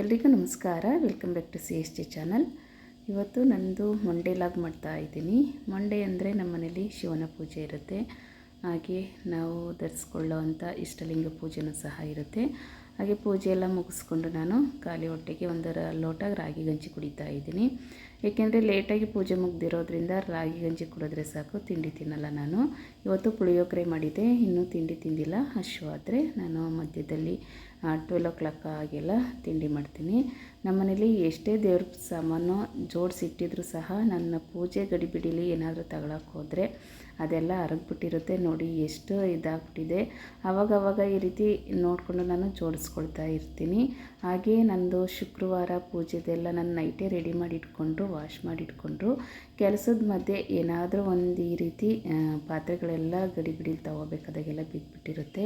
ಎಲ್ರಿಗೂ ನಮಸ್ಕಾರ. Welcome back to C S T channel ಇವತ್ತು ನಂದು ಮಂಡೇ ಲಾಗ್ ಮಾಡ್ತಾ ಇದ್ದೀನಿ. ಮಂಡೇ ಅಂದರೆ ನಮ್ಮ ಮನೇಲಿ ಶಿವನ ಪೂಜೆ ಇರುತ್ತೆ. ಹಾಗೆ ನಾವು ಧರಿಸ್ಕೊಳ್ಳೋ ಅಂಥ ಇಷ್ಟಲಿಂಗ ಪೂಜೆನೂ ಸಹ ಇರುತ್ತೆ. ಹಾಗೆ ಪೂಜೆ ಎಲ್ಲ ಮುಗಿಸ್ಕೊಂಡು ನಾನು ಖಾಲಿ ಹೊಟ್ಟೆಗೆ ಒಂದರ ಲೋಟ ರಾಗಿ ಗಂಜಿ ಕುಡಿತಾ ಇದ್ದೀನಿ. ಏಕೆಂದರೆ ಲೇಟಾಗಿ ಪೂಜೆ ಮುಗ್ದಿರೋದ್ರಿಂದ ರಾಗಿ, ಗಂಜಿ ಕುಡಿದ್ರೆ ಸಾಕು, ತಿಂಡಿ ತಿನ್ನಲ್ಲ ನಾನು. ಇವತ್ತು ಪುಳಿಯೋಗರೆ ಮಾಡಿದ್ದೆ, ಇನ್ನೂ ತಿಂಡಿ ತಿಂದಿಲ್ಲ. ಹಶ್ವಾದರೆ ನಾನು ಮಧ್ಯದಲ್ಲಿ ಟ್ವೆಲ್ ಓ ಕ್ಲಾಕ್ ಆಗೆಲ್ಲ ತಿಂಡಿ ಮಾಡ್ತೀನಿ. ನಮ್ಮನೇಲಿ ಎಷ್ಟೇ ದೇವ್ರ ಸಾಮಾನು ಜೋಡಿಸಿಟ್ಟಿದ್ರು ಸಹ ನನ್ನ ಪೂಜೆ ಗಡಿಬಿಡಿಲಿ ಏನಾದರೂ ತಗೊಳಕ್ಕೆ ಹೋದರೆ ಅದೆಲ್ಲ ಅರಗ್ಬಿಟ್ಟಿರುತ್ತೆ. ನೋಡಿ ಎಷ್ಟು ಇದಾಗ್ಬಿಟ್ಟಿದೆ. ಆವಾಗವಾಗ ಈ ರೀತಿ ನೋಡಿಕೊಂಡು ನಾನು ಜೋಡಿಸ್ಕೊಳ್ತಾ ಇರ್ತೀನಿ. ಹಾಗೆ ನಂದು ಶುಕ್ರವಾರ ಪೂಜೆದೆಲ್ಲ ನಾನು ನೈಟೇ ರೆಡಿ ಮಾಡಿ ಇಟ್ಕೊಂಡ್ರು ವಾಶ್ ಮಾಡಿ ಇಟ್ಕೊಂಡ್ರು ಕೆಲಸದ ಮಧ್ಯೆ ಏನಾದರೂ ಒಂದು ಈ ರೀತಿ ಪಾತ್ರೆಗಳೆಲ್ಲ ಪಾತ್ರೆಗಳೆಲ್ಲ ಗಡಿಬಿಡಿಲಿ ತಗೋಬೇಕಾದಾಗೆಲ್ಲ ಬಿದ್ದುಬಿಟ್ಟಿರುತ್ತೆ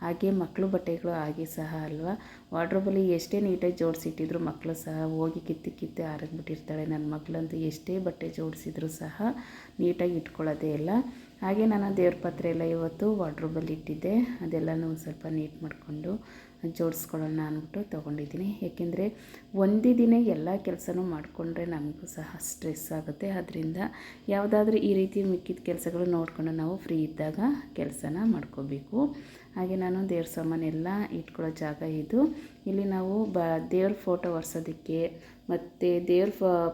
ಹಾಗೆ ಮಕ್ಕಳು ಬಟ್ಟೆಗಳು ಹಾಗೆ ಸಹ ಅಲ್ವಾ? ವಾರ್ಡ್ರೋಬಲ್ಲಿ ಎಷ್ಟೇ ನೀಟಾಗಿ ಜೋಡಿಸಿಟ್ಟಿದ್ರು ಮಕ್ಕಳು ಸಹ ಹೋಗಿ ಕಿತ್ತಿ ಕಿತ್ತಿ ಆರಗ್ಬಿಟ್ಟಿರ್ತಾಳೆ ನನ್ನ ಮಗಳಂತೂ ಎಷ್ಟೇ ಬಟ್ಟೆ ಜೋಡಿಸಿದ್ರು ಸಹ ನೀಟಾಗಿ ಇಟ್ಕೊಳ್ಳೋದೇ ಇಲ್ಲ. ಹಾಗೆ ನಾನು ದೇವ್ರ ಪಾತ್ರೆ ಎಲ್ಲ ಇವತ್ತು ವಾಡ್ರೂಬಲ್ಲಿ ಇಟ್ಟಿದ್ದೆ. ಅದೆಲ್ಲನೂ ಸ್ವಲ್ಪ ನೀಟ್ ಮಾಡಿಕೊಂಡು ಜೋಡಿಸ್ಕೊಳ್ಳೋಣ ಅಂದ್ಬಿಟ್ಟು ತೊಗೊಂಡಿದ್ದೀನಿ. ಏಕೆಂದರೆ ಒಂದೇ ದಿನ ಎಲ್ಲ ಕೆಲಸನೂ ಮಾಡಿಕೊಂಡ್ರೆ ನಮಗೂ ಸಹ ಸ್ಟ್ರೆಸ್ ಆಗುತ್ತೆ. ಅದರಿಂದ ಯಾವುದಾದ್ರೂ ಈ ರೀತಿ ಮಿಕ್ಕಿದ ಕೆಲಸಗಳು ನೋಡಿಕೊಂಡು ನಾವು ಫ್ರೀ ಇದ್ದಾಗ ಕೆಲಸನ ಮಾಡ್ಕೋಬೇಕು. ಹಾಗೆ ನಾನು ದೇವ್ರ ಸಾಮಾನೆಲ್ಲ ಇಟ್ಕೊಳ್ಳೋ ಜಾಗ ಇದು. ಇಲ್ಲಿ ನಾವು ಬ ದೇವ್ರ ಫೋಟೋ ಒರೆಸೋದಕ್ಕೆ ಮತ್ತು ದೇವ್ರ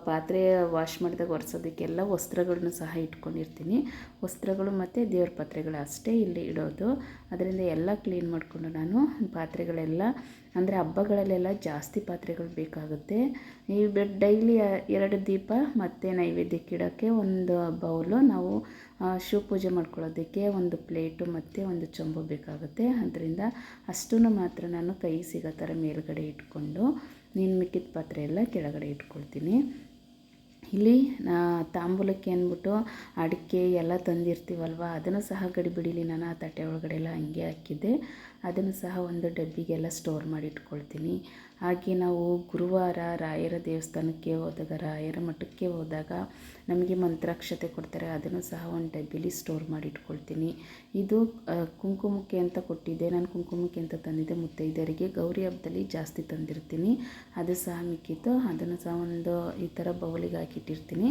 ಪಾತ್ರೆ ವಾಶ್ ಮಾಡಿದಾಗ ಒರೆಸೋದಕ್ಕೆಲ್ಲ ವಸ್ತ್ರಗಳನ್ನು ಸಹ ಇಟ್ಕೊಂಡಿರ್ತೀನಿ. ವಸ್ತ್ರಗಳು ಮತ್ತು ದೇವ್ರ ಪಾತ್ರೆಗಳು ಅಷ್ಟೇ ಇಲ್ಲಿ ಇಡೋದು. ಅದರಿಂದ ಎಲ್ಲ ಕ್ಲೀನ್ ಮಾಡಿಕೊಂಡು ನಾನು ಪಾತ್ರೆಗಳೆಲ್ಲ, ಅಂದರೆ ಹಬ್ಬಗಳಲ್ಲೆಲ್ಲ ಜಾಸ್ತಿ ಪಾತ್ರೆಗಳು ಬೇಕಾಗುತ್ತೆ. ಈ ಡೈಲಿ ಎರಡು ದೀಪ ಮತ್ತು ನೈವೇದ್ಯಕ್ಕೆ ಇಡೋಕ್ಕೆ ಒಂದು ಬೌಲು ನಾವು ಶಿವ ಪೂಜೆ ಮಾಡ್ಕೊಳ್ಳೋದಕ್ಕೆ ಒಂದು ಪ್ಲೇಟು ಮತ್ತು ಒಂದು ಚೊಂಬು ಬೇಕಾಗುತ್ತೆ. ಅದರಿಂದ ಅಷ್ಟೂ ಮಾತ್ರ ನಾನು ಕೈ ಸಿಗೋ ಥರ ಮೇಲುಗಡೆ ಇಟ್ಕೊಂಡು ನೀನು ಮಿಕ್ಕಿದ ಪಾತ್ರೆ ಎಲ್ಲ ಕೆಳಗಡೆ ಇಟ್ಕೊಳ್ತೀನಿ. ಇಲ್ಲಿ ತಾಂಬೂಲಕ್ಕೆ ಅಂದ್ಬಿಟ್ಟು ಅಡಿಕೆ ಎಲ್ಲ ತಂದಿರ್ತೀವಲ್ವ, ಅದನ್ನು ಸಹ ಗಡಿಬಿಡಿಲಿ ನಾನು ಆ ತಟ್ಟೆ ಒಳಗಡೆ ಎಲ್ಲ ಹಂಗೆ ಹಾಕಿದ್ದೆ. ಅದನ್ನು ಸಹ ಒಂದು ಡಬ್ಬಿಗೆಲ್ಲ ಸ್ಟೋರ್ ಮಾಡಿ ಇಟ್ಕೊಳ್ತೀನಿ ಹಾಗೆ ನಾವು ಗುರುವಾರ ರಾಯರ ದೇವಸ್ಥಾನಕ್ಕೆ ಹೋದಾಗ, ರಾಯರ ಮಠಕ್ಕೆ ಹೋದಾಗ ನಮಗೆ ಮಂತ್ರಾಕ್ಷತೆ ಕೊಡ್ತಾರೆ. ಅದನ್ನು ಸಹ ಒಂದು ಡಬ್ಬಿಲಿ ಸ್ಟೋರ್ ಮಾಡಿ ಇಟ್ಕೊಳ್ತೀನಿ ಇದು ಕುಂಕುಮಕ್ಕೆ ಅಂತ ಕೊಟ್ಟಿದ್ದೆ. ನಾನು ಕುಂಕುಮಕ್ಕೆ ಅಂತ ತಂದಿದ್ದೆ. ಮುತ್ತೈದೆಯರಿಗೆ ಗೌರಿ ಹಬ್ಬದಲ್ಲಿ ಜಾಸ್ತಿ ತಂದಿರ್ತೀನಿ. ಅದು ಸಹ ಮಿಕ್ಕಿತ್ತು ಅದನ್ನು ಸಹ ಒಂದು ಈ ಥರ ಬೌಲಿಗೆ ಹಾಕಿಟ್ಟಿರ್ತೀನಿ.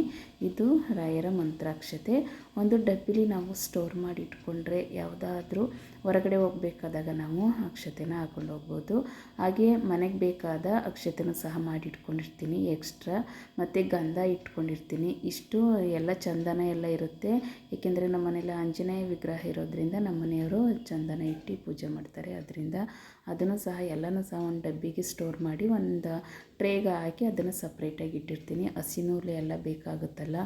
ಇದು ರಾಯರ ಮಂತ್ರಾಕ್ಷತೆ. ಒಂದು ಡಬ್ಬಿಲಿ ನಾವು ಸ್ಟೋರ್ ಮಾಡಿ ಇಟ್ಕೊಂಡ್ರೆ ಯಾವುದಾದ್ರೂ ಹೊರಗಡೆ ಹೋಗಬೇಕಾದಾಗ ನಾವು ಅಕ್ಷತೆನ ಹಾಕ್ಕೊಂಡು ಹೋಗ್ಬೋದು. ಹಾಗೆ ಮನೆಗೆ ಬೇಕಾದ ಅಕ್ಷತೆನೂ ಸಹ ಮಾಡಿಟ್ಕೊಂಡಿರ್ತೀನಿ, ಎಕ್ಸ್ಟ್ರಾ ಮತ್ತು ಗಂಧ ಇಟ್ಕೊಂಡಿರ್ತೀನಿ. ಇಷ್ಟು ಎಲ್ಲ ಚಂದನ ಎಲ್ಲ ಇರುತ್ತೆ. ಏಕೆಂದರೆ ನಮ್ಮ ಮನೇಲಿ ಆಂಜನೇಯ ವಿಗ್ರಹ ಇರೋದ್ರಿಂದ ನಮ್ಮ ಮನೆಯವರು ಚಂದನ ಇಟ್ಟು ಪೂಜೆ ಮಾಡ್ತಾರೆ. ಅದರಿಂದ ಅದನ್ನು ಸಹ ಎಲ್ಲನೂ ಸಹ ಒಂದು ಡಬ್ಬಿಗೆ ಸ್ಟೋರ್ ಮಾಡಿ ಒಂದು ಟ್ರೇಗೆ ಹಾಕಿ ಅದನ್ನು ಸಪ್ರೇಟಾಗಿ ಇಟ್ಟಿರ್ತೀನಿ. ಹಸಿ ಎಲ್ಲ ಬೇಕಾಗುತ್ತಲ್ಲ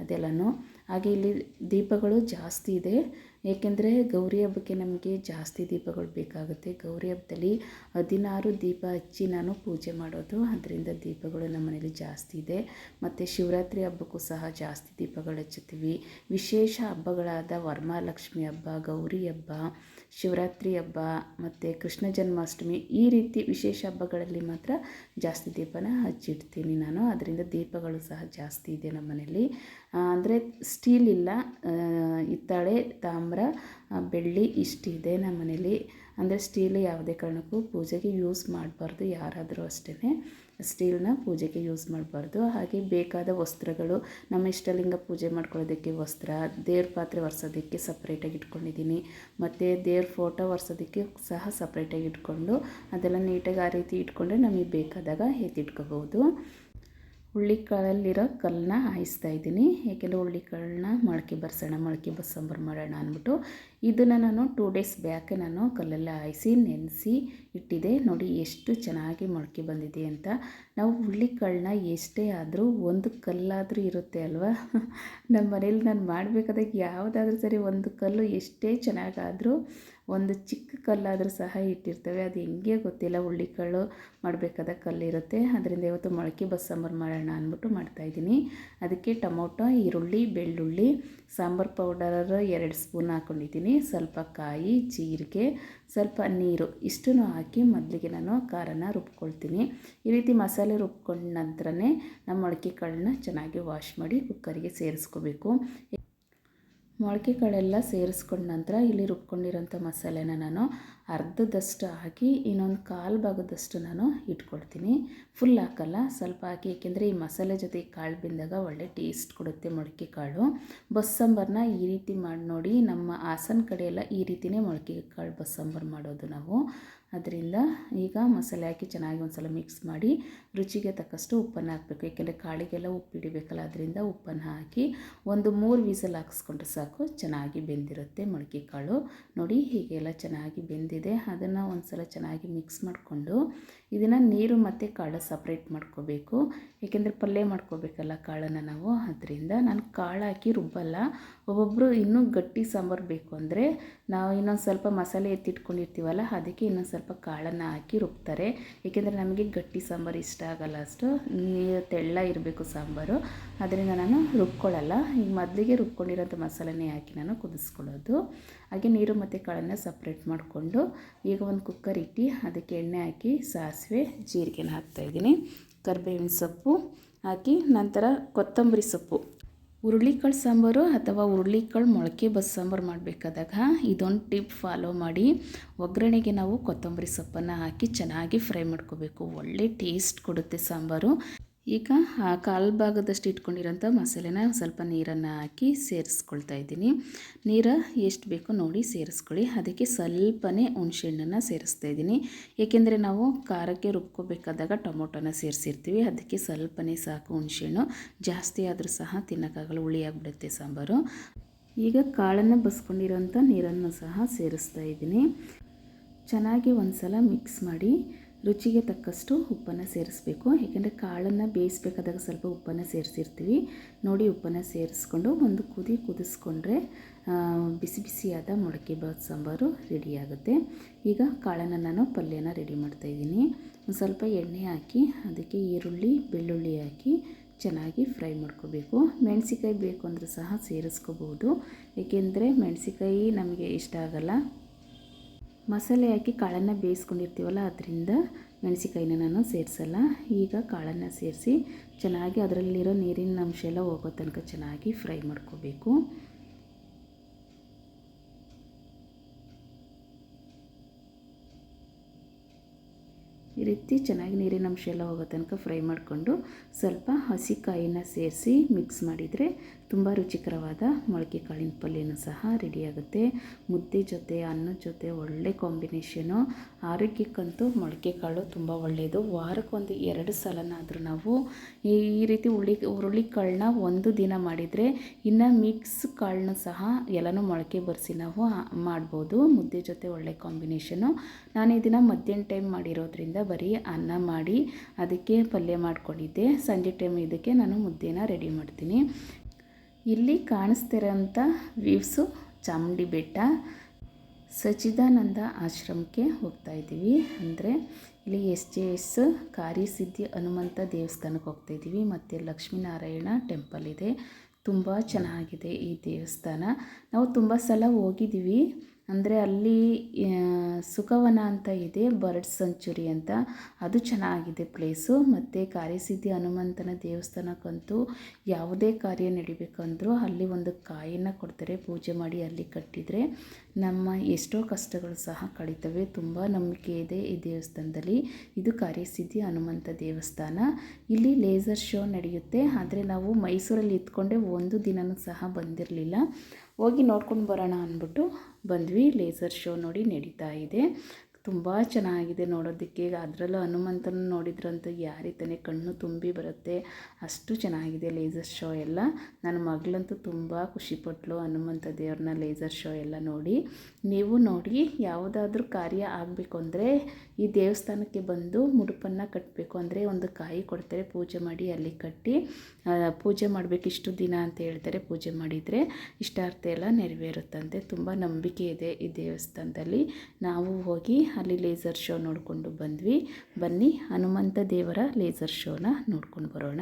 ಅದೆಲ್ಲನೂ. ಹಾಗೆ ಇಲ್ಲಿ ದೀಪಗಳು ಜಾಸ್ತಿ ಇದೆ. ಏಕೆಂದರೆ ಗೌರಿ ಹಬ್ಬಕ್ಕೆ ನಮಗೆ ಜಾಸ್ತಿ ದೀಪಗಳು ಬೇಕಾಗುತ್ತೆ. ಗೌರಿ ಹಬ್ಬದಲ್ಲಿ ಹದಿನಾರು ದೀಪ ಹಚ್ಚಿ ನಾನು ಪೂಜೆ ಮಾಡೋದು. ಅದರಿಂದ ದೀಪಗಳು ನಮ್ಮ ಮನೇಲಿ ಜಾಸ್ತಿ ಇದೆ. ಮತ್ತು ಶಿವರಾತ್ರಿ ಹಬ್ಬಕ್ಕೂ ಸಹ ಜಾಸ್ತಿ ದೀಪಗಳು ಹಚ್ಚುತ್ತೀವಿ. ವಿಶೇಷ ಹಬ್ಬಗಳಾದ ವರಮಹಾಲಕ್ಷ್ಮಿ ಹಬ್ಬ, ಗೌರಿ ಹಬ್ಬ ಶಿವರಾತ್ರಿ ಹಬ್ಬ ಮತ್ತು ಕೃಷ್ಣ ಜನ್ಮಾಷ್ಟಮಿ ಈ ರೀತಿ ವಿಶೇಷ ಹಬ್ಬಗಳಲ್ಲಿ ಮಾತ್ರ ಜಾಸ್ತಿ ದೀಪನ ಹಚ್ಚಿಡ್ತೀನಿ ನಾನು. ಅದರಿಂದ ದೀಪಗಳು ಸಹ ಜಾಸ್ತಿ ಇದೆ ನಮ್ಮ ಮನೆಯಲ್ಲಿ. ಅಂದರೆ ಸ್ಟೀಲ್ ಇಲ್ಲ. ಹಿತ್ತಾಳೆ, ತಾಮ್ರ ಬೆಳ್ಳಿ ಇಷ್ಟಿದೆ ನಮ್ಮ ಮನೇಲಿ ಅಂದರೆ ಸ್ಟೀಲ್ ಯಾವುದೇ ಕಾರಣಕ್ಕೂ ಪೂಜೆಗೆ ಯೂಸ್ ಮಾಡಬಾರ್ದು ಯಾರಾದರೂ ಅಷ್ಟೇ ಸ್ಟೀಲ್ನ ಪೂಜೆಗೆ ಯೂಸ್ ಮಾಡಬಾರ್ದು. ಹಾಗೆ ಬೇಕಾದ ವಸ್ತ್ರಗಳು, ನಮ್ಮ ಇಷ್ಟಲಿಂಗ ಪೂಜೆ ಮಾಡ್ಕೊಳ್ಳೋದಕ್ಕೆ ವಸ್ತ್ರ, ದೇವ್ರ ಪಾತ್ರೆ ಒರೆಸೋದಕ್ಕೆ ಸಪ್ರೇಟಾಗಿ ಇಟ್ಕೊಂಡಿದ್ದೀನಿ. ಮತ್ತು ದೇವ್ರ ಫೋಟೋ ಒರೆಸೋದಕ್ಕೆ ಸಹ ಸಪ್ರೇಟಾಗಿ ಇಟ್ಕೊಂಡು, ಅದೆಲ್ಲ ನೀಟಾಗಿ ಆ ರೀತಿ ಇಟ್ಕೊಂಡ್ರೆ ನಮಗೆ ಬೇಕಾದಾಗ ಎತ್ತಿಟ್ಕೋಬೋದು ಹುಳ್ಳಿಕಾಳಲ್ಲಿರೋ ಕಲ್ಲನ್ನ ಹಾಯಿಸ್ತಾ ಇದ್ದೀನಿ. ಯಾಕೆಂದರೆ ಹುಳ್ಳಿ ಕಾಳನ್ನ ಮೊಳಕೆ ಬರ್ಸೋಣ, ಮೊಳಕೆ ಬಸ್ಸಾಂಬಾರು ಮಾಡೋಣ ಅಂದ್ಬಿಟ್ಟು ಇದನ್ನು ನಾನು ಟೂ ಡೇಸ್ ಬ್ಯಾಕ್ ನಾನು ಕಲ್ಲೆಲ್ಲ ಹಾಯಿಸಿ, ನೆನೆಸಿ ಇಟ್ಟಿದೆ ನೋಡಿ ಎಷ್ಟು ಚೆನ್ನಾಗಿ ಮೊಳಕೆ ಬಂದಿದೆ ಅಂತ. ನಾವು ಹುಳ್ಳಿಕಾಳನ್ನ ಎಷ್ಟೇ ಆದರೂ ಒಂದು ಕಲ್ಲಾದರೂ ಇರುತ್ತೆ ಅಲ್ವಾ? ನಮ್ಮ ಮನೇಲಿ ನಾನು ಮಾಡಬೇಕಾದಾಗ ಯಾವುದಾದ್ರೂ ಸರಿ ಒಂದು ಕಲ್ಲು ಎಷ್ಟೇ ಚೆನ್ನಾಗಾದರೂ ಒಂದು ಚಿಕ್ಕ ಕಲ್ಲಾದರೂ ಸಹ ಇಟ್ಟಿರ್ತೇವೆ. ಅದು ಹೆಂಗೆ ಗೊತ್ತಿಲ್ಲ ಹುಳ್ಳಿಕಾಳು ಮಾಡಬೇಕಾದ ಕಲ್ಲಿರುತ್ತೆ. ಅದರಿಂದ ಇವತ್ತು ಮೊಳಕೆ ಬಸ್ಸಾಂಬಾರು ಮಾಡೋಣ ಅಂದ್ಬಿಟ್ಟು ಮಾಡ್ತಾಯಿದ್ದೀನಿ ಅದಕ್ಕೆ ಟೊಮೊಟೊ, ಈರುಳ್ಳಿ, ಬೆಳ್ಳುಳ್ಳಿ, ಸಾಂಬಾರು ಪೌಡರ್ ಎರಡು ಸ್ಪೂನ್ ಹಾಕ್ಕೊಂಡಿದ್ದೀನಿ ಸ್ವಲ್ಪ ಕಾಯಿ, ಜೀರಿಗೆ, ಸ್ವಲ್ಪ ನೀರು ಇಷ್ಟನ್ನು ಹಾಕಿ ಮೊದಲಿಗೆ ನಾನು ಖಾರನ ರುಬ್ಕೊಳ್ತೀನಿ. ಈ ರೀತಿ ಮಸಾಲೆ ರುಬ್ಕೊಂಡ ನಂತರನೇ ನಮ್ಮ ಮೊಳಕೆ ಕಾಳನ್ನ ಚೆನ್ನಾಗಿ ವಾಶ್ ಮಾಡಿ ಕುಕ್ಕರಿಗೆ ಸೇರಿಸ್ಕೋಬೇಕು. ಮೊಳಕೆ ಕಾಳೆಲ್ಲ ಸೇರಿಸ್ಕೊಂಡ ನಂತರ ಇಲ್ಲಿ ರುಬ್ಕೊಂಡಿರೋಂಥ ಮಸಾಲೆನ ನಾನು ಅರ್ಧದಷ್ಟು ಹಾಕಿ ಇನ್ನೊಂದು ಕಾಲು ಭಾಗದಷ್ಟು ನಾನು ಇಟ್ಕೊಳ್ತೀನಿ. ಫುಲ್ ಹಾಕಲ್ಲ, ಸ್ವಲ್ಪ ಹಾಕಿ, ಏಕೆಂದರೆ ಈ ಮಸಾಲೆ ಜೊತೆ ಕಾಳು ಬೆಂದಾಗ ಒಳ್ಳೆ ಟೇಸ್ಟ್ ಕೊಡುತ್ತೆ ಮೊಳಕೆ ಕಾಳು. ಬಸ್ಸಾಂಬಾರನ್ನ ಈ ರೀತಿ ಮಾಡಿ ನೋಡಿ ನಮ್ಮ ಹಾಸನ ಕಡೆಯೆಲ್ಲ ಈ ರೀತಿಯೇ ಮೊಳಕೆ ಕಾಳು ಬಸ್ಸಾಂಬಾರು ಮಾಡೋದು ನಾವು. ಅದರಿಂದ ಈಗ ಮಸಾಲೆ ಹಾಕಿ ಚೆನ್ನಾಗಿ ಒಂದು ಸಲ ಮಿಕ್ಸ್ ಮಾಡಿ ರುಚಿಗೆ ತಕ್ಕಷ್ಟು ಉಪ್ಪನ್ನು ಹಾಕಬೇಕು. ಏಕೆಂದರೆ ಕಾಳಿಗೆಲ್ಲ ಉಪ್ಪು ಹಿಡಿಬೇಕಲ್ಲ, ಅದರಿಂದ ಉಪ್ಪನ್ನು ಹಾಕಿ ಒಂದು ಮೂರು ವೀಸಲ್ ಹಾಕಿಸ್ಕೊಂಡ್ರೆ ಸಾಕು, ಚೆನ್ನಾಗಿ ಬೆಂದಿರುತ್ತೆ ಮೊಳಕೆ ಕಾಳು. ನೋಡಿ ಹೀಗೆಲ್ಲ ಚೆನ್ನಾಗಿ ಬೆಂದಿದೆ. ಅದನ್ನು ಒಂದು ಸಲ ಚೆನ್ನಾಗಿ ಮಿಕ್ಸ್ ಮಾಡಿಕೊಂಡು ಇದನ್ನು ನೀರು ಮತ್ತು ಕಾಳು ಸಪ್ರೇಟ್ ಮಾಡ್ಕೋಬೇಕು. ಏಕೆಂದರೆ ಪಲ್ಯ ಮಾಡ್ಕೋಬೇಕಲ್ಲ ಕಾಳನ್ನು ನಾವು, ಅದರಿಂದ ನಾನು ಕಾಳು ಹಾಕಿ ರುಬ್ಬಲ್ಲ ಒಬ್ಬೊಬ್ಬರು ಇನ್ನೂ ಗಟ್ಟಿ ಸಾಂಬಾರು ಬೇಕು ಅಂದರೆ ನಾವು ಇನ್ನೊಂದು ಸ್ವಲ್ಪ ಮಸಾಲೆ ಎತ್ತಿಟ್ಕೊಂಡಿರ್ತೀವಲ್ಲ, ಅದಕ್ಕೆ ಇನ್ನೊಂದು ಸ್ವಲ್ಪ ಕಾಳನ್ನು ಹಾಕಿ ರುಬ್ತಾರೆ. ಏಕೆಂದರೆ ನಮಗೆ ಗಟ್ಟಿ ಸಾಂಬಾರು ಇಷ್ಟ ಆಗಲ್ಲ ಅಷ್ಟು. ನೀರು ತೆಳ್ಳ ಇರಬೇಕು ಸಾಂಬಾರು. ಅದರಿಂದ ನಾನು ರುಬ್ಕೊಳ್ಳಲ್ಲ. ಈಗ ಮೊದಲಿಗೆ ರುಬ್ಕೊಂಡಿರೋಂಥ ಮಸಾಲೆನೇ ಹಾಕಿ ನಾನು ಕುದಿಸ್ಕೊಳ್ಳೋದು. ಹಾಗೆ ನೀರು ಮತ್ತು ಕಾಳನ್ನು ಸಪ್ರೇಟ್ ಮಾಡಿಕೊಂಡು ಈಗ ಒಂದು ಕುಕ್ಕರ್ ಇಟ್ಟು ಅದಕ್ಕೆ ಎಣ್ಣೆ ಹಾಕಿ ಸಾಸಿವೆ, ಜೀರಿಗೆನ ಹಾಕ್ತಾಯಿದ್ದೀನಿ ಕರ್ಬೇವಿನ ಸೊಪ್ಪು ಹಾಕಿ ನಂತರ ಕೊತ್ತಂಬರಿ ಸೊಪ್ಪು. ಹುರುಳಿಕಾಳು ಸಾಂಬಾರು ಅಥವಾ ಹುರುಳಿಕಾಳು ಮೊಳಕೆ ಬಸ್ ಸಾಂಬಾರು ಮಾಡಬೇಕಾದಾಗ ಇದೊಂದು ಟಿಪ್ ಫಾಲೋ ಮಾಡಿ. ಒಗ್ಗರಣೆಗೆ ನಾವು ಕೊತ್ತಂಬರಿ ಸೊಪ್ಪನ್ನು ಹಾಕಿ ಚೆನ್ನಾಗಿ ಫ್ರೈ ಮಾಡ್ಕೋಬೇಕು. ಒಳ್ಳೆ ಟೇಸ್ಟ್ ಕೊಡುತ್ತೆ ಸಾಂಬಾರು. ಈಗ ಆ ಕಾಲು ಭಾಗದಷ್ಟು ಇಟ್ಕೊಂಡಿರೋಂಥ ಮಸಾಲೆನ ಸ್ವಲ್ಪ ನೀರನ್ನು ಹಾಕಿ ಸೇರಿಸ್ಕೊಳ್ತಾ ಇದ್ದೀನಿ. ನೀರು ಎಷ್ಟು ಬೇಕೋ ನೋಡಿ ಸೇರಿಸ್ಕೊಳ್ಳಿ. ಅದಕ್ಕೆ ಸ್ವಲ್ಪನೇ ಹುಣಸೆಹಣ್ಣನ್ನು ಸೇರಿಸ್ತಾ ಇದ್ದೀನಿ. ಏಕೆಂದರೆ ನಾವು ಖಾರಕ್ಕೆ ರುಬ್ಕೋಬೇಕಾದಾಗ ಟೊಮೊಟೊನ ಸೇರಿಸಿರ್ತೀವಿ. ಅದಕ್ಕೆ ಸ್ವಲ್ಪನೇ ಸಾಕು ಹುಣಸೆಹಣ್ಣು. ಜಾಸ್ತಿ ಆದರೂ ಸಹ ತಿನ್ನೋಕ್ಕಾಗಲ್ಲ. ಹುಳಿಯಾಗ್ಬಿಡುತ್ತೆ ಸಾಂಬಾರು. ಈಗ ಕಾಳನ್ನು ಬಸ್ಕೊಂಡಿರೋಂಥ ನೀರನ್ನು ಸಹ ಸೇರಿಸ್ತಾ ಇದ್ದೀನಿ. ಚೆನ್ನಾಗಿ ಒಂದು ಸಲ ಮಿಕ್ಸ್ ಮಾಡಿ ರುಚಿಗೆ ತಕ್ಕಷ್ಟು ಉಪ್ಪನ್ನು ಸೇರಿಸ್ಬೇಕು. ಏಕೆಂದರೆ ಕಾಳನ್ನು ಬೇಯಿಸ್ಬೇಕಾದಾಗ ಸ್ವಲ್ಪ ಉಪ್ಪನ್ನು ಸೇರಿಸಿರ್ತೀವಿ. ನೋಡಿ ಉಪ್ಪನ್ನು ಸೇರಿಸ್ಕೊಂಡು ಒಂದು ಕುದಿ ಕುದಿಸ್ಕೊಂಡ್ರೆ ಬಿಸಿ ಬಿಸಿಯಾದ ಮೊಳಕೆ ಬಾತ್ ಸಾಂಬಾರು ರೆಡಿಯಾಗುತ್ತೆ ಈಗ ಕಾಳನ್ನು ನಾನು ಪಲ್ಯನ ರೆಡಿ ಮಾಡ್ತಾಯಿದ್ದೀನಿ ಒಂದು ಸ್ವಲ್ಪ ಎಣ್ಣೆ ಹಾಕಿ, ಅದಕ್ಕೆ ಈರುಳ್ಳಿ, ಬೆಳ್ಳುಳ್ಳಿ ಹಾಕಿ ಚೆನ್ನಾಗಿ ಫ್ರೈ ಮಾಡ್ಕೋಬೇಕು. ಮೆಣಸಿಕಾಯಿ ಬೇಕು ಅಂದರೆ ಸಹ ಸೇರಿಸ್ಕೋಬೋದು. ಏಕೆಂದರೆ ಮೆಣಸಿಕಾಯಿ ನಮಗೆ ಇಷ್ಟ ಆಗಲ್ಲ. ಮಸಾಲೆ ಹಾಕಿ ಕಾಳನ್ನು ಬೇಯಿಸ್ಕೊಂಡಿರ್ತೀವಲ್ಲ, ಅದರಿಂದ ಮೆಣಸಿಕಾಯಿನ ನಾನು ಸೇರಿಸಲ್ಲ. ಈಗ ಕಾಳನ್ನು ಸೇರಿಸಿ ಚೆನ್ನಾಗಿ ಅದರಲ್ಲಿರೋ ನೀರಿನ ಅಂಶ ಎಲ್ಲ ಹೋಗೋ ತನಕ ಚೆನ್ನಾಗಿ ಫ್ರೈ ಮಾಡ್ಕೋಬೇಕು. ಈ ರೀತಿ ಚೆನ್ನಾಗಿ ನೀರಿನ ಅಂಶ ಎಲ್ಲ ಹೋಗೋ ತನಕ ಫ್ರೈ ಮಾಡಿಕೊಂಡು ಸ್ವಲ್ಪ ಹಸಿ ಕಾಯಿನ ಸೇರಿಸಿ ಮಿಕ್ಸ್ ಮಾಡಿದರೆ ತುಂಬ ರುಚಿಕರವಾದ ಮೊಳಕೆ ಕಾಳಿನ ಪಲ್ಯನೂ ಸಹ ರೆಡಿಯಾಗುತ್ತೆ. ಮುದ್ದೆ ಜೊತೆ ಅನ್ನದ ಜೊತೆ ಒಳ್ಳೆ ಕಾಂಬಿನೇಷನು. ಆರೋಗ್ಯಕ್ಕಂತೂ ಮೊಳಕೆ ಕಾಳು ತುಂಬ ಒಳ್ಳೆಯದು. ವಾರಕ್ಕೊಂದು ಎರಡು ಸಲನಾದರೂ ನಾವು ಈ ರೀತಿ ಹುಳಿ ಹುರುಳಿ ಕಾಳನ್ನ ಒಂದು ದಿನ ಮಾಡಿದರೆ ಇನ್ನು ಮಿಕ್ಸ್ ಕಾಳನ್ನ ಸಹ ಎಲ್ಲನೂ ಮೊಳಕೆ ಬರೆಸಿ ನಾವು ಮಾಡ್ಬೋದು. ಮುದ್ದೆ ಜೊತೆ ಒಳ್ಳೆ ಕಾಂಬಿನೇಷನು. ನಾನು ಇದನ್ನು ಮಧ್ಯಾಹ್ನ ಟೈಮ್ ಮಾಡಿರೋದ್ರಿಂದ ಬರೀ ಅನ್ನ ಮಾಡಿ ಅದಕ್ಕೆ ಪಲ್ಯ ಮಾಡ್ಕೊಂಡಿದ್ದೆ. ಸಂಜೆ ಟೈಮ್ ಇದಕ್ಕೆ ನಾನು ಮುದ್ದೆನ ರೆಡಿ ಮಾಡ್ತೀನಿ. ಇಲ್ಲಿ ಕಾಣಿಸ್ತಿರೋಂಥ ವ್ಯೂವ್ಸು ಚಾಮುಂಡಿ ಬೆಟ್ಟ, ಸಚ್ಚಿದಾನಂದ ಆಶ್ರಮಕ್ಕೆ ಹೋಗ್ತಾ ಇದ್ದೀವಿ. ಅಂದರೆ ಇಲ್ಲಿ ಎಸ್ ಜೆ ಎಸ್ ಕಾರ್ಯಸಿದ್ಧಿ ಹನುಮಂತ ದೇವಸ್ಥಾನಕ್ಕೆ ಹೋಗ್ತಾ ಇದ್ದೀವಿ. ಮತ್ತು ಲಕ್ಷ್ಮೀನಾರಾಯಣ ಟೆಂಪಲ್ ಇದೆ. ತುಂಬ ಚೆನ್ನಾಗಿದೆ ಈ ದೇವಸ್ಥಾನ. ನಾವು ತುಂಬ ಸಲ ಹೋಗಿದ್ದೀವಿ. ಅಂದರೆ ಅಲ್ಲಿ ಸುಖವನ ಅಂತ ಇದೆ, ಬರ್ಡ್ ಸೆಂಚುರಿ ಅಂತ. ಅದು ಚೆನ್ನಾಗಿದೆ ಪ್ಲೇಸು. ಮತ್ತು ಕಾರ್ಯಸಿದ್ಧಿ ಹನುಮಂತನ ದೇವಸ್ಥಾನಕ್ಕಂತೂ ಯಾವುದೇ ಕಾರ್ಯ ನಡಿಬೇಕಂದ್ರೂ ಅಲ್ಲಿ ಒಂದು ಕಾಯನ್ನು ಕೊಡ್ತಾರೆ, ಪೂಜೆ ಮಾಡಿ ಅಲ್ಲಿ ಕಟ್ಟಿದರೆ. ನಮ್ಮ ಎಷ್ಟೋ ಕಷ್ಟಗಳು ಸಹ ಕಳೀತವೆ. ತುಂಬ ನಂಬಿಕೆ ಇದೆ ಈ ದೇವಸ್ಥಾನದಲ್ಲಿ. ಇದು ಕಾರ್ಯಸಿದ್ಧಿ ಹನುಮಂತ ದೇವಸ್ಥಾನ. ಇಲ್ಲಿ ಲೇಸರ್ ಶೋ ನಡೆಯುತ್ತೆ. ಆದರೆ ನಾವು ಮೈಸೂರಲ್ಲಿ ಇದ್ಕೊಂಡೆ ಒಂದು ದಿನವೂ ಸಹ ಬಂದಿರಲಿಲ್ಲ. ಹೋಗಿ ನೋಡ್ಕೊಂಡು ಬರೋಣ ಅಂದ್ಬಿಟ್ಟು ಬಂದ್ವಿ. ಲೇಸರ್ ಶೋ ನೋಡಿ ನಡೀತಾ ಇದೆ. ತುಂಬ ಚೆನ್ನಾಗಿದೆ ನೋಡೋದಕ್ಕೆ. ಅದರಲ್ಲೂ ಹನುಮಂತನ ನೋಡಿದ್ರಂತೂ ಯಾರಿತಾನೆ ಕಣ್ಣು ತುಂಬಿ ಬರುತ್ತೆ. ಅಷ್ಟು ಚೆನ್ನಾಗಿದೆ ಲೇಸರ್ ಶೋ ಎಲ್ಲ. ನನ್ನ ಮಗಳಂತೂ ತುಂಬ ಖುಷಿಪಟ್ಲು ಹನುಮಂತ ದೇವ್ರನ್ನ ಲೇಸರ್ ಶೋ ಎಲ್ಲ ನೋಡಿ. ನೀವು ನೋಡಿ ಯಾವುದಾದ್ರೂ ಕಾರ್ಯ ಆಗಬೇಕು ಅಂದರೆ ಈ ದೇವಸ್ಥಾನಕ್ಕೆ ಬಂದು ಮುಡುಪನ್ನು ಕಟ್ಟಬೇಕು ಅಂದರೆ ಒಂದು ಕಾಯಿ ಕೊಡ್ತಾರೆ, ಪೂಜೆ ಮಾಡಿ ಅಲ್ಲಿ ಕಟ್ಟಿ ಪೂಜೆ ಮಾಡಬೇಕು ಇಷ್ಟು ದಿನ ಅಂತ ಹೇಳ್ತಾರೆ. ಪೂಜೆ ಮಾಡಿದರೆ ಇಷ್ಟಾರ್ಥ ಎಲ್ಲ ನೆರವೇರುತ್ತಂತೆ. ತುಂಬ ನಂಬಿಕೆ ಇದೆ ಈ ದೇವಸ್ಥಾನದಲ್ಲಿ. ನಾವು ಹೋಗಿ ಅಲ್ಲಿ ಲೇಸರ್ ಶೋ ನೋಡಿಕೊಂಡು ಬಂದ್ವಿ. ಬನ್ನಿ ಹನುಮಂತ ದೇವರ ಲೇಸರ್ ಶೋನ ನೋಡ್ಕೊಂಡು ಬರೋಣ.